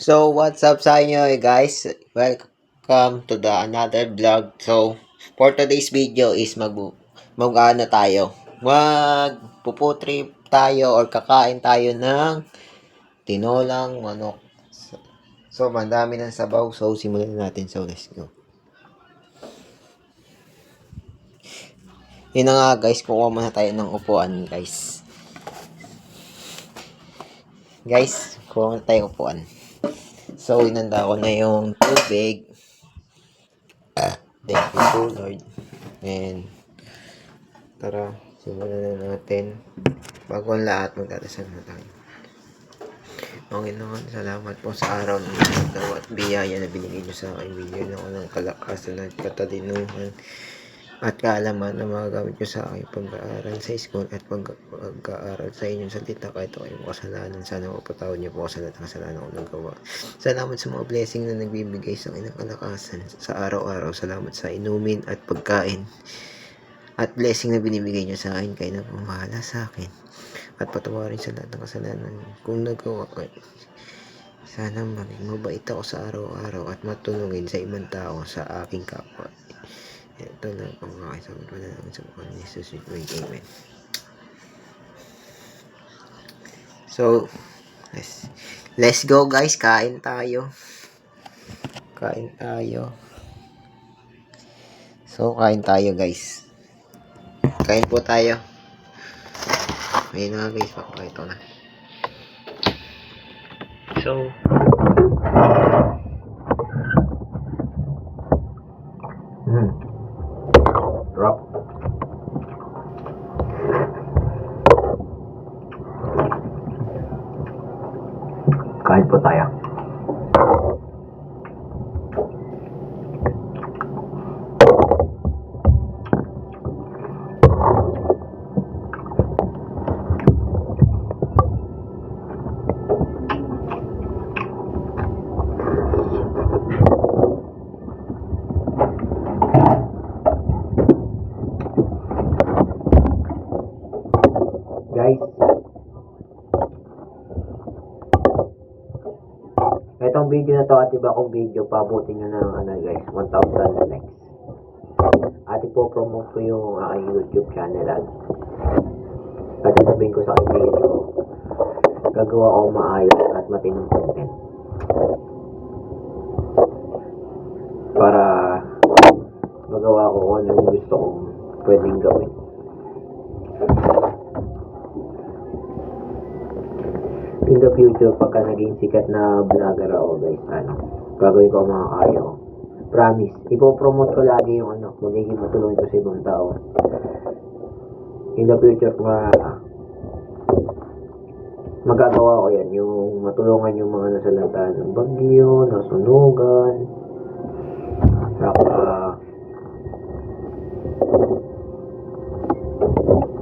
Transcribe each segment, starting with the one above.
So, what's up sa inyo eh, guys? Welcome to the another vlog. So, for today's video is mag mag ano tayo. Mag puputrip tayo or kakain tayo ng tinolang manok. So, mandami ng sabaw. So, simulan natin. So, let's go. Yun na nga guys, kukuha muna tayo ng upuan guys. Guys, kuha muna tayo ng upuan. So, inanda ko na yung tubig. Ah, thank you po, Lord. And, tara, simulan na natin. Bago ang lahat, magdadasal na tayo. Panginoon, salamat po sa araw na nagdawa at biyaya na binigay niyo sa akin. Bigyan ako ng kalakasan at katalinuhan at kaalaman na magagamit ko sa aking pag-aaral sa school at pag- pag-aaral sa inyong salita kahit ako yung kasalanan. Sana mapatawad niyo po sa lahat ng kasalanan ko nagawa. Salamat sa mga blessing na nagbibigay sa akin ng kalakasan sa araw-araw. Salamat sa inumin at pagkain at blessing na binibigay niyo sa akin kayo na pumahala sa akin at patawarin sa lahat ng kasalanan kung nagawa ko. Sana maging mabait ako sa araw-araw at matulungin sa ibang tao sa aking kapwa. Ito lang ang mga kasama ko na lang sa mga ni Jesus. Amen. So, let's, let's go guys. Kain tayo. Kain tayo. So, kain tayo guys. Kain po tayo. Ayun na guys. Pakakain ko na. So, Kain po. Itong video na to at iba kong video, pabuti nyo ng ano guys, 1,000 likes. At ipopromote ko yung aking YouTube channel at at sasabihin ko sa kaibigan ko, gagawa ako maayos at matinong content. Para magawa ko kung ano yung gusto kong pwedeng gawin. In the future, pagka naging sikat na vlogger ako, guys, ano, gagawin ko ang mga kaya ko. Promise. Ipopromote ko lagi yung ano, magiging matulungin ko sa ibang tao. In the future, ma magagawa ko yan, yung matulungan yung mga nasalanta ng bagyo, nasunugan, saka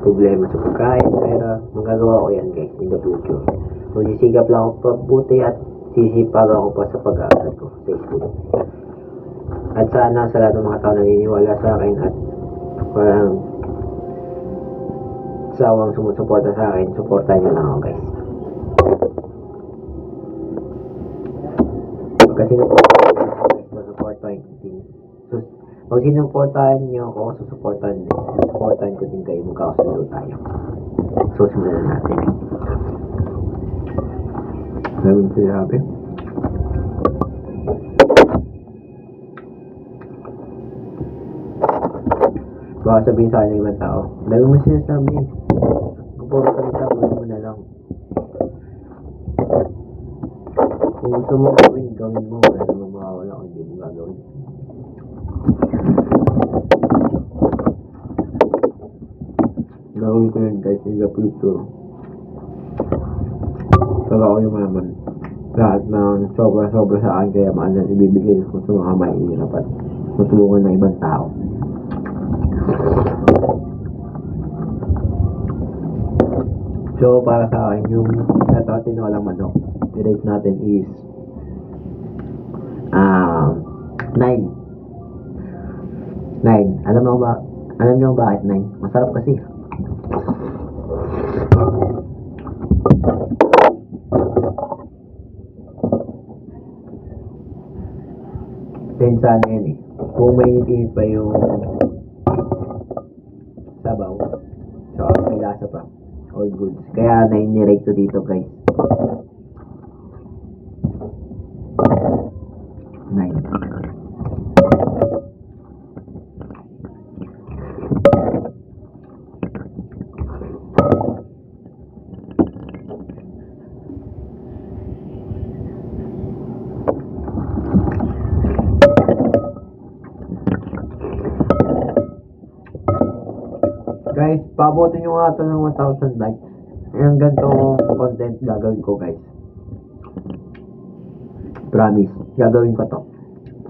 problema sa pagkain, pera, magagawa ko yan guys in the future. Magsisigap lang ako pabuti at sisipag ako pa sa pag-aaral ko sa school. At sana sa lahat ng mga tao naniniwala sa akin at parang sawang sumusuporta sa akin, suportahan niyo lang ako guys. Pagka sinuportahan niyo ako guys, susuportahan ko din. Sus- pag sinuportahan niyo ako, susuportahan din. Susuportahan ko din kayo, magkakasundo tayo. Simulan na natin. Meron sinabi? Baka sabihin sa ng ibang tao, dami mo sinasabi. Puro ka nagsabi mo na lang. Kung gusto mo gawin, gawin mo. Wala namang mawawala kung hindi mo gagawin. Gagawin ko yun guys, the future. Saka ako yung mayaman. Lahat ng sobra-sobra sa akin kaya maanan ibibigay ko sa mga mahihirap at tutulungan ng ibang tao. So, para sa akin, yung ito tinolang manok, i-rate natin is um, 9. 9. Alam mo ba, alam niyo ba bakit 9? Masarap kasi. Pensa na yan eh. Kung mainit-init pa yung sabaw, so may lasa pa. All goods. Kaya na-inirate ko dito guys. Pabotin nyo nga ito ng 1,000 likes. Yung ganitong content gagawin ko guys. Promise, gagawin ko to.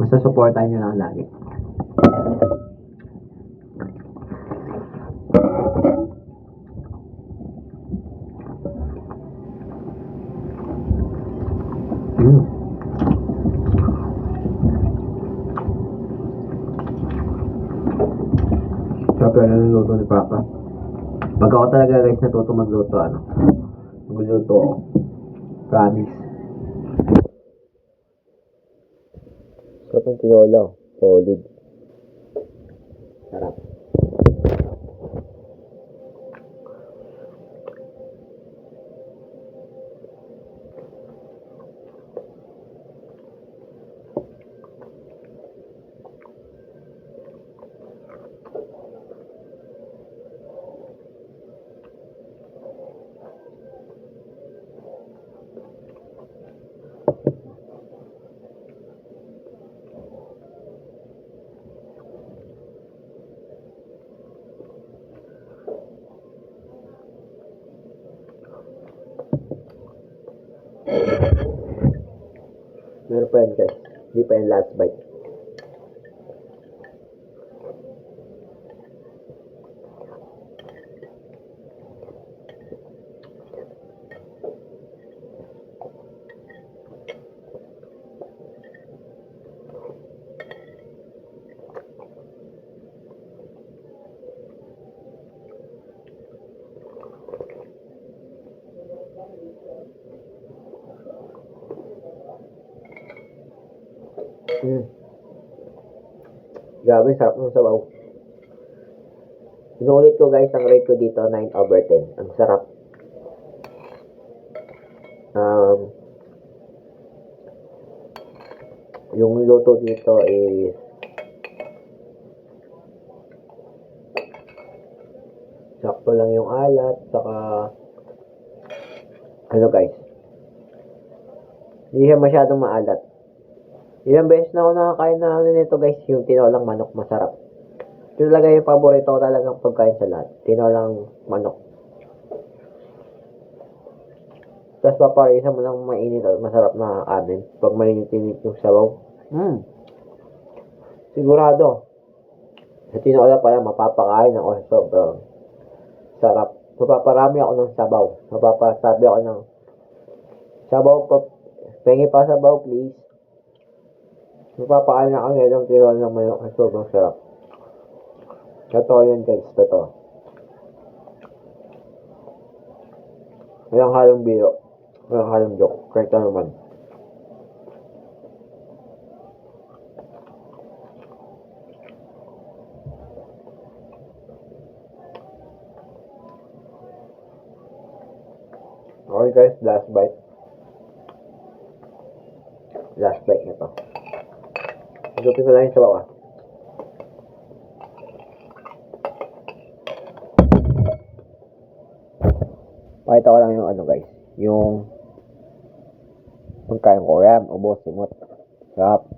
Basta supportan nyo lang lagi. Mm. Yan ang luto ni Papa. Pag ako talaga guys natuto magluto, ano, magluto ako. Promise. Sarap ang tinola. Solid. Sarap. Meron pa yan guys. Hindi pa yan last bite. Grabe, sarap ng sabaw. Inulit ko guys, ang rate ko dito, 9 over 10. Ang sarap. Um, yung luto dito is sakto lang yung alat, saka ano guys, hindi siya masyadong maalat. Ilang beses na ako nakakain na ano nito guys, yung tinolang manok masarap. Ito talaga yung paborito ko talagang pagkain sa lahat. Tinolang manok. Tapos paparisa mo ng mainit at masarap na amin. Pag mainit-init yung sabaw. Mm. Sigurado. Sa tinola pala, mapapakain ako. Sobrang sarap. Mapaparami ako ng sabaw. Mapapasabi ako ng sabaw pa. Pengi pa sabaw, please. Magpapakain na kami ng tiro ng manok na sobrang sarap. Totoo yun guys, totoo. Walang halong biro. Walang halong joke. Correct na naman. Okay guys, last bite. Last bite na to. Higupin ko lang yung sabaw. Pakita ko lang yung ano guys. Yung pagkain ko. Ram, ubos, simot. Sarap.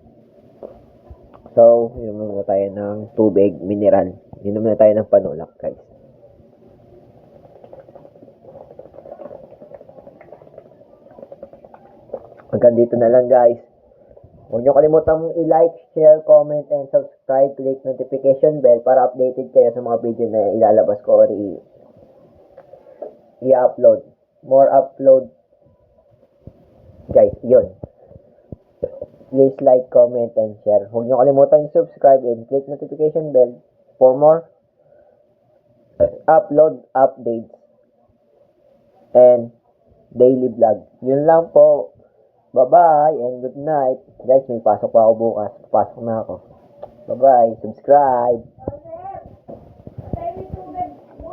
So, inom muna tayo ng tubig, mineral. Inom muna tayo ng panulak guys. Hanggang dito na lang guys. Huwag niyo kalimutang i-like, share, comment, and subscribe. Click notification bell para updated kayo sa mga video na ilalabas ko or i-upload. More upload. Guys, yun. Please like, comment, and share. Huwag niyo kalimutan i-subscribe and click notification bell for more upload updates and daily vlog. Yun lang po. Bye-bye and good night. Guys, may pasok pa ako bukas. Pasok na ako. Bye-bye. Subscribe.